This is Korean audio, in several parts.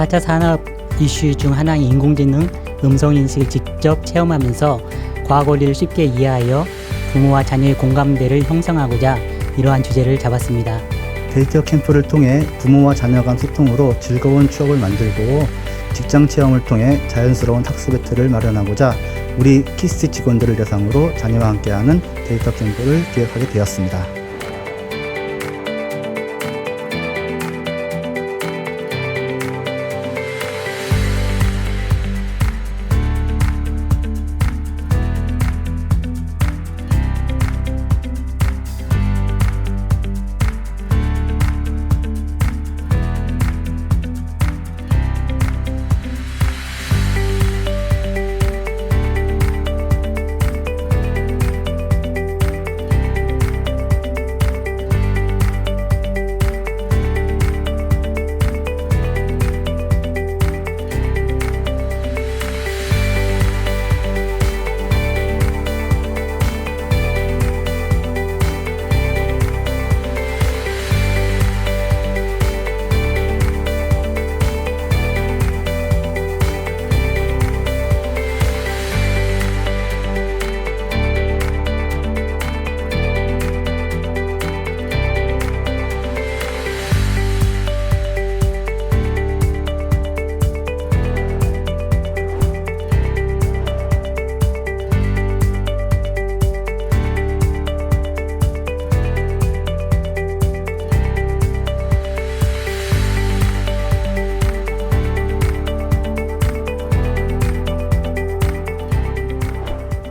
4차 산업 이슈 중 하나인 인공지능 음성인식을 직접 체험하면서 과학 원리를 쉽게 이해하여 부모와 자녀의 공감대를 형성하고자 이러한 주제를 잡았습니다. 데이터 캠프를 통해 부모와 자녀 간 소통으로 즐거운 추억을 만들고 직장 체험을 통해 자연스러운 학습 배틀을 마련하고자 우리 키스티 직원들을 대상으로 자녀와 함께하는 데이터 캠프를 기획하게 되었습니다.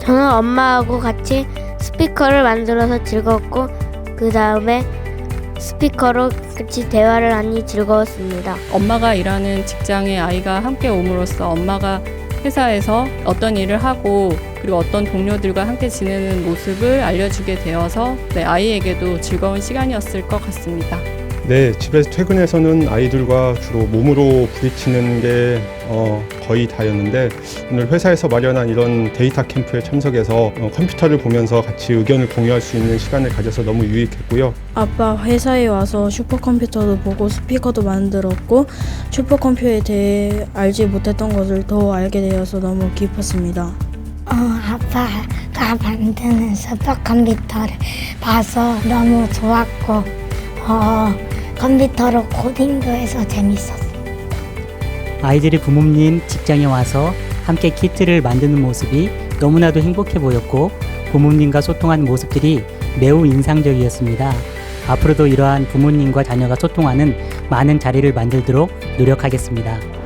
저는 엄마하고 같이 스피커를 만들어서 즐거웠고 그 다음에 스피커로 같이 대화를 하니 즐거웠습니다. 엄마가 일하는 직장에 아이가 함께 옴으로써 엄마가 회사에서 어떤 일을 하고 그리고 어떤 동료들과 함께 지내는 모습을 알려주게 되어서 네, 아이에게도 즐거운 시간이었을 것 같습니다. 네, 집에서 퇴근해서는 아이들과 주로 몸으로 부딪히는 게 어, 거의 다였는데 오늘 회사에서 마련한 이런 데이터 캠프에 참석해서 어, 컴퓨터를 보면서 같이 의견을 공유할 수 있는 시간을 가져서 너무 유익했고요. 아빠 회사에 와서 슈퍼컴퓨터도 보고 스피커도 만들었고 슈퍼컴퓨터에 대해 알지 못했던 것을 더 알게 되어서 너무 기뻤습니다. 어, 아빠가 만드는 슈퍼컴퓨터를 봐서 너무 좋았고 어, 컴퓨터로 코딩도 해서 재밌었어요. 아이들이 부모님 직장에 와서 함께 키트를 만드는 모습이 너무나도 행복해 보였고 부모님과 소통하는 모습들이 매우 인상적이었습니다. 앞으로도 이러한 부모님과 자녀가 소통하는 많은 자리를 만들도록 노력하겠습니다.